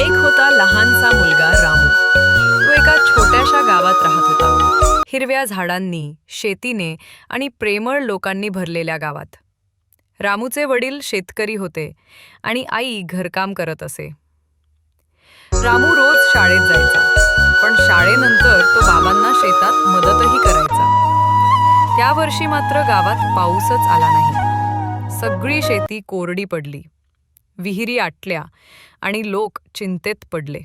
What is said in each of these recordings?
एक होता लहानसा मुलगा रामू. तो एका छोट्याशा गावात राहत होता. हिरव्या झाडांनी शेतीने आणि प्रेमळ लोकांनी भरलेल्या गावात. रामूचे वडील शेतकरी होते आणि आई घरकाम करत असे. रामू रोज शाळेत जायचा पण शाळेनंतर तो बाबांना शेतात मदतही करायचा. त्या वर्षी मात्र गावात पाऊसच आला नाही. सगळी शेती कोरडी पडली. विहिरी आटल्या आणि लोक चिंतेत पडले.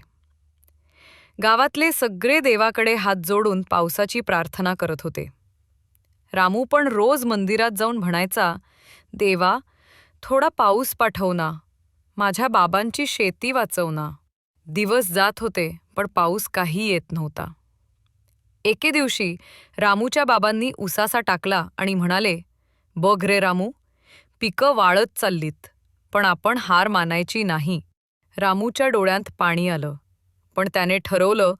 गावातले सगळे देवाकडे हात जोडून पावसाची प्रार्थना करत होते. रामू पण रोज मंदिरात जाऊन म्हणायचा देवा थोडा पाऊस पाठव ना माझ्या बाबांची शेती वाचव ना दिवस जात होते पण पाऊस काही येत नव्हता. एके दिवशी रामूच्या बाबांनी उसासा टाकला आणि म्हणाले बघ रे रामू पिकं वाळत चाललीत. पण आपण हार मानायची नाही. रामूच्या डोळ्यांत पाणी आलं. पण त्याने ठरवलं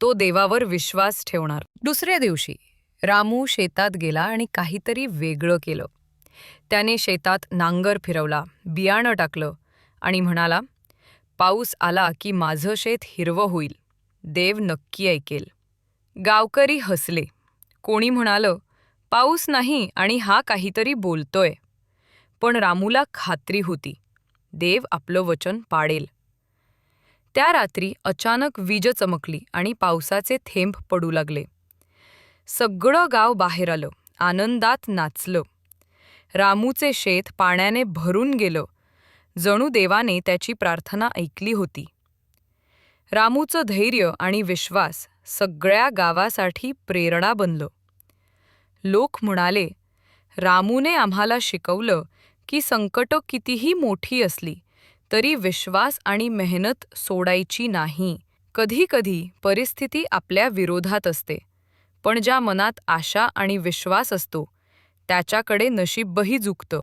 तो देवावर विश्वास ठेवणार. दुसऱ्या दिवशी रामू शेतात गेला आणि काहीतरी वेगळं केलं. त्याने शेतात नांगर फिरवला बियाणं टाकलं आणि म्हणाला पाऊस आला की माझं शेत हिरवं होईल. देव नक्की ऐकेल. गावकरी हसले. कोणी म्हणालं पाऊस नाही आणि हा काहीतरी बोलतोय. पण रामूला खात्री होती. देव आपलं वचन पाडेल. त्या रात्री अचानक वीज चमकली आणि पावसाचे थेंब पडू लागले. सगळं गाव बाहेर आलं. आनंदात नाचलं. रामूचे शेत पाण्याने भरून गेलं. जणू देवाने त्याची प्रार्थना ऐकली होती. रामूचं धैर्य आणि विश्वास सगळ्या गावासाठी प्रेरणा बनलं. लोक म्हणाले रामूने आम्हाला शिकवलं की संकटं कितीही मोठी असली तरी विश्वास आणि मेहनत सोडायची नाही. कधीकधी परिस्थिती आपल्या विरोधात असते पण ज्या मनात आशा आणि विश्वास असतो त्याच्याकडे नशीबही झुकतं